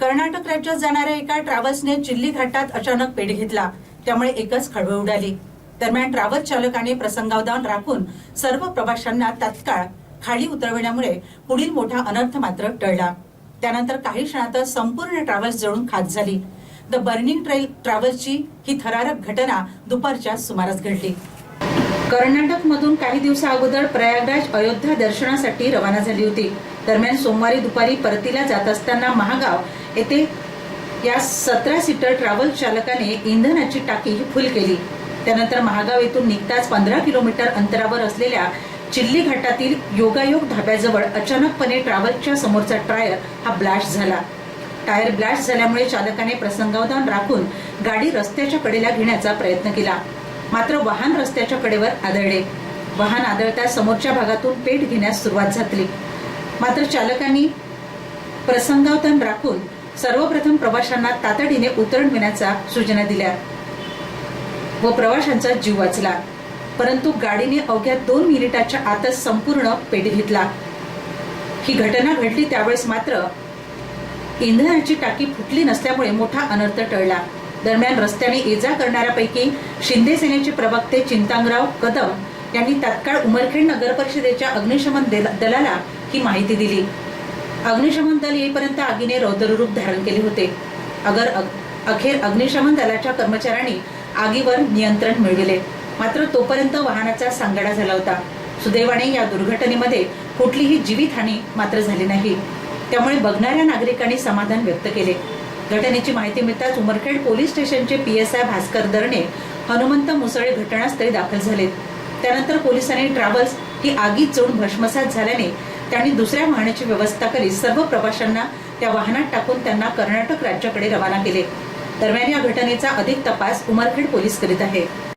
कर्नाटक राज्यात जाणाऱ्या एका ट्रॅव्हल्सने चिल्ली घाटात अचानक पेट घेतला. त्यामुळे एकच खळबळ उडाली. दरम्यान ट्रॅव्हल्स चालकाने प्रसंगावधान राखून सर्व प्रवाशांना तात्काळ खाली उतरविण्यामुळे पुढील मोठा अनर्थ मात्र टळला. त्यानंतर काही क्षणातच संपूर्ण ट्रॅव्हल्स जळून खात झाली. द बर्निंग ट्रेल ट्रॅव्हल्सची ही थरारक घटना दुपारच्या सुमारास घडली. कर्नाटक मधून काही दिवसा अगोदर प्रयागराज अयोध्या दर्शनासाठी रवाना झाली होती. दरम्यान सोमवारी दुपारी परतीला जात असताना महागाव येथे या सतरा सीटर ट्रॅव्हल चालकाने इंधनाची टाकी ही फुल केली. त्यानंतर महागाव येथून निघताच पंधरा किलोमीटर अंतरावर असलेल्या चिल्ली घाटातील योगायोग धाब्याजवळ अचानकपणे ट्रॅव्हलच्या समोरचा टायर हा ब्लॅश झाला. टायर ब्लॅश झाल्यामुळे चालकाने प्रसंगावधान राखून गाडी रस्त्याच्या कडेला घेण्याचा प्रयत्न केला. मात्र वाहन रस्त्याच्या कडेवर आदळले. वाहन आदळता समोरच्या भागातून पेट घेण्यास सुरुवात झाली. मात्र चालकांनी प्रसंगावधान राखून सर्वप्रथम प्रवाशांना तातडीने उतरण घेण्याच्या सूचना दिल्या व प्रवाशांचा जीव वाचला. परंतु गाडीने अवघ्या दोन मिनिटाच्या आतच संपूर्ण पेट घेतला. ही घटना घडली त्यावेळेस मात्र इंधनाची टाकी फुटली नसल्यामुळे मोठा अनर्थ टळला. दरम्यान रस्त्याने इजा करणाऱ्यापैकी शिंदे सेनेचे प्रवक्ते चिंतांगराव कदम यांनी तात्काळ उमरखेड नगर परिषदेच्या अग्निशमन दलाला ही माहिती दिली. अग्निशमन दल येईपर्यंत आगीने रौद्ररूप धारण केले होते. अगर अखेर अग्निशमन दलाच्या कर्मचाऱ्यांनी आगीवर नियंत्रण मिळविले. मात्र तोपर्यंत वाहनाचा सांगाडा झाला होता. सुदैवाने या दुर्घटनेमध्ये कुठलीही जीवितहानी मात्र झाली नाही. त्यामुळे बघणाऱ्या नागरिकांनी समाधान व्यक्त केले. घटनेची माहिती मिळताच उमरखेड पोलीस स्टेशनचे P S I Bhaskar Darane Hanumant Musale घटनास्थळी दाखल झाले त्यानंतर पोलिसांनी ट्रॅव्हल्स ही आगीत चोडून भस्मसात झाल्याने त्यांनी दुसऱ्या वाहनाची व्यवस्था करीत सर्व प्रवाशांना त्या वाहनात टाकून त्यांना कर्नाटक राज्याकडे रवाना केले. दरम्यान या घटनेचा अधिक तपास उमरखेड पोलीस करीत आहे.